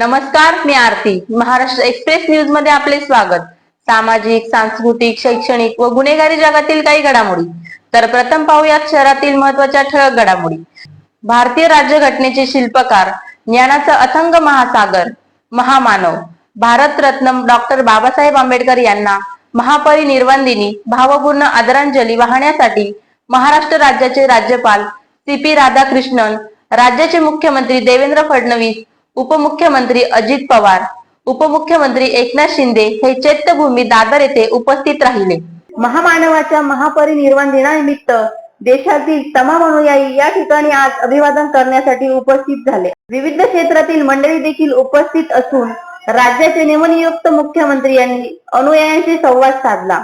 नमस्कार मी आरती. महाराष्ट्र एक्सप्रेस न्यूजमध्ये आपले स्वागत. सामाजिक सांस्कृतिक शैक्षणिक व गुन्हेगारी जगातील काही घडामोडी. तर प्रथम पाहूयात शहरातील महत्त्वाच्या ठळक घडामोडी. भारतीय राज्यघटनेचे शिल्पकार ज्ञानाचा अथंग महासागर महामानव भारतरत्न डॉक्टर बाबासाहेब आंबेडकर यांना महापरिनिर्वाण दिनी भावपूर्ण आदरांजली वाहण्यासाठी महाराष्ट्र राज्याचे राज्यपाल सी पी राधाकृष्णन राज्याचे मुख्यमंत्री देवेंद्र फडणवीस उपमुख्यमंत्री अजित पवार उपमुख्यमंत्री एकनाथ शिंदे हे चैत्यभूमी दादर येथे उपस्थित राहिले. महामानवाच्या महापरिनिर्वाण दिनानिमित्त देशातील तमाम अनुयायी या ठिकाणी आज अभिवादन करण्यासाठी उपस्थित झाले. विविध क्षेत्रातील मंडळी देखील उपस्थित असून राज्याचे निमनियुक्त मुख्यमंत्री यांनी अनुयायांशी संवाद साधला.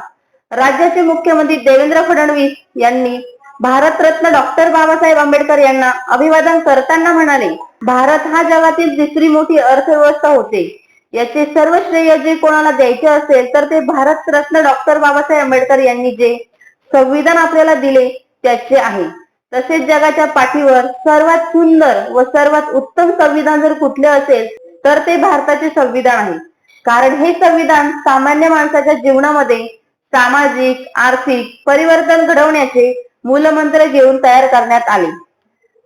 राज्याचे मुख्यमंत्री देवेंद्र फडणवीस यांनी भारतरत्न डॉक्टर बाबासाहेब आंबेडकर यांना अभिवादन करताना म्हणाले भारत हा जगातील तिसरी मोठी अर्थव्यवस्था होते. याचे सर्व श्रेय जे कोणाला द्यायचे असेल तर ते भारतरत्न डॉक्टर बाबासाहेब आंबेडकर यांनी जे संविधान आपल्याला दिले त्याचे आहे. तसेच जगाच्या पाठीवर सर्वात सुंदर व सर्वात उत्तम संविधान जर कुठले असेल तर ते भारताचे संविधान आहे. कारण हे संविधान सामान्य माणसाच्या जीवनामध्ये सामाजिक आर्थिक परिवर्तन घडवण्याचे मूलमंत्र घेऊन तयार करण्यात आले.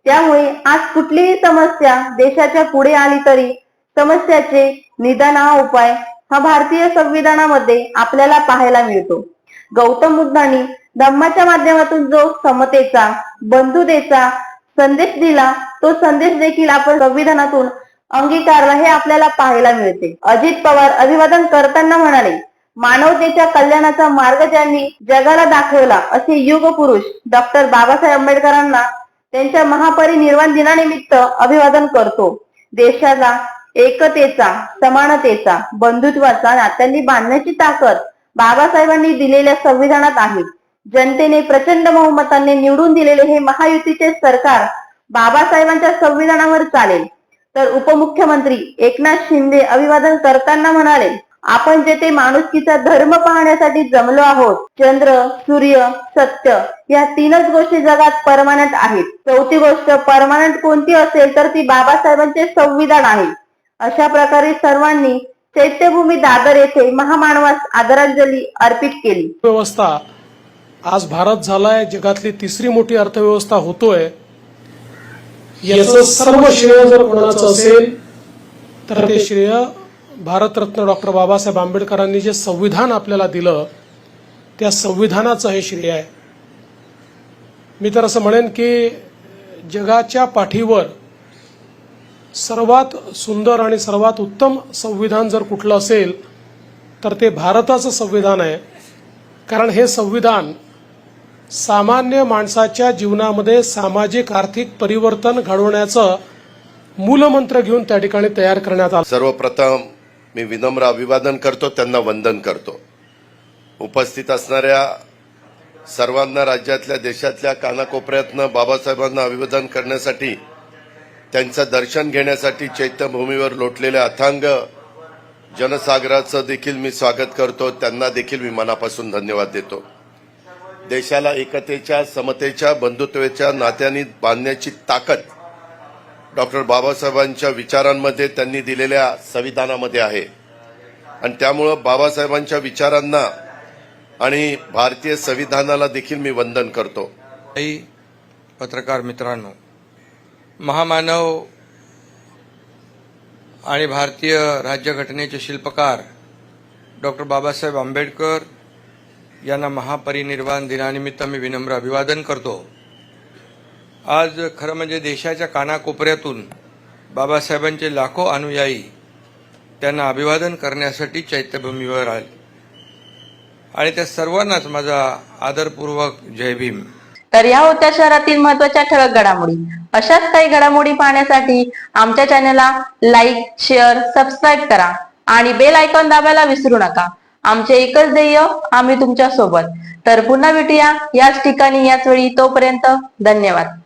त्यामुळे आज कुठलीही समस्या देशाच्या पुढे आली तरी समस्याचे निदान हा उपाय हा भारतीय संविधानामध्ये आपल्याला पाहायला मिळतो. गौतम बुद्धांनी धम्माच्या माध्यमातून जो समतेचा बंधुतेचा संदेश दिला तो संदेश देखील आपण संविधानातून अंगीकारला हे आपल्याला पाहायला मिळते. अजित पवार अभिवादन करताना म्हणाले मानवतेच्या कल्याणाचा मार्ग ज्यांनी जगाला दाखवला असे युग पुरुष डॉक्टर बाबासाहेब आंबेडकरांना त्यांच्या महापरिनिर्वाण दिनानिमित्त अभिवादन करतो. देशाला एकतेचा समानतेचा बंधुत्वाचा नात्यांनी बांधण्याची ताकद बाबासाहेबांनी दिलेल्या संविधानात आहे. जनतेने प्रचंड बहुमताने निवडून दिलेले हे महायुतीचे सरकार बाबासाहेबांच्या संविधानावर चालेल. तर उपमुख्यमंत्री एकनाथ शिंदे अभिवादन करताना म्हणाले आपण जेथे माणुसकीचा धर्म पाहण्यासाठी जमलो आहोत चंद्र सूर्य सत्य या तीनच गोष्टी जगात परमानंट आहेत. चौथी गोष्ट परमानंट कोणती असेल तर ती बाबासाहेबांचे संविधान आहे. अशा प्रकारे सर्वांनी चैत्यभूमी दादर येथे महामानवास आदरांजली अर्पित केली. व्यवस्था आज भारत झालाय जगातली तिसरी मोठी अर्थव्यवस्था होतोय. याचं सर्व श्रेय जर कोणाचं असेल तर ते श्रेय भारतरत्न डॉक्टर बाबासाहेब आंबेडकरांनी जे संविधान आपल्याला दिलं त्या संविधानाचं हे श्रेय आहे. मी तर असं म्हणेन की जगाच्या पाठीवर सर्वात सुंदर आणि सर्वात उत्तम संविधान जर कुठलं असेल तर ते भारताचं संविधान आहे. कारण हे संविधान सामान्य माणसाच्या जीवनामध्ये सामाजिक आर्थिक परिवर्तन घडवण्याचं मूलमंत्र घेऊन त्या ठिकाणी तयार करण्यात आलं. सर्वप्रथम मी विनम्र अभिवादन करतो त्यांना वंदन करतो. उपस्थित असणाऱ्या सर्वांना राज्यातल्या देशातल्या कानाकोपऱ्यातनं बाबासाहेबांना अभिवादन करण्यासाठी त्यांचं दर्शन घेण्यासाठी चैत्यभूमीवर लोटलेल्या अथांग जनसागराचं देखील मी स्वागत करतो. त्यांना देखील मी मनापासून धन्यवाद देतो. देशाला एकतेच्या समतेच्या बंधुत्वाच्या नात्यांनी बांधण्याची ताकद डॉक्टर बाबासाहेबांच्या विचारांमध्ये त्यांनी दिलेल्या संविधानामध्ये आहे. आणि त्यामुळं बाबासाहेबांच्या विचारांना आणि भारतीय संविधानाला देखील मी वंदन करतो. पत्रकार मित्रांनो महामानव आणि भारतीय राज्यघटनेचे शिल्पकार डॉक्टर बाबासाहेब आंबेडकर यांना महापरिनिर्वाण दिनानिमित्त मी विनम्र अभिवादन करतो. आज खरं म्हणजे देशाच्या कानाकोपऱ्यातून बाबासाहेबांचे लाखो अनुयायी त्यांना अभिवादन करण्यासाठी चैत्यभूमीवर आले. आणि त्या सर्वांनाच माझा आदरपूर्वक जय भीम. तर या होत्या शहरातील महत्त्वाच्या ठळक घडामोडी. अशाच काही घडामोडी पाहण्यासाठी आमच्या चॅनलला लाईक शेअर सबस्क्राईब करा आणि बेल आयकॉन दाबायला विसरू नका. आमचे एकच ध्येय आम्ही तुमच्यासोबत तर पुन्हा भेटूया याच ठिकाणी याच वेळी. तोपर्यंत धन्यवाद.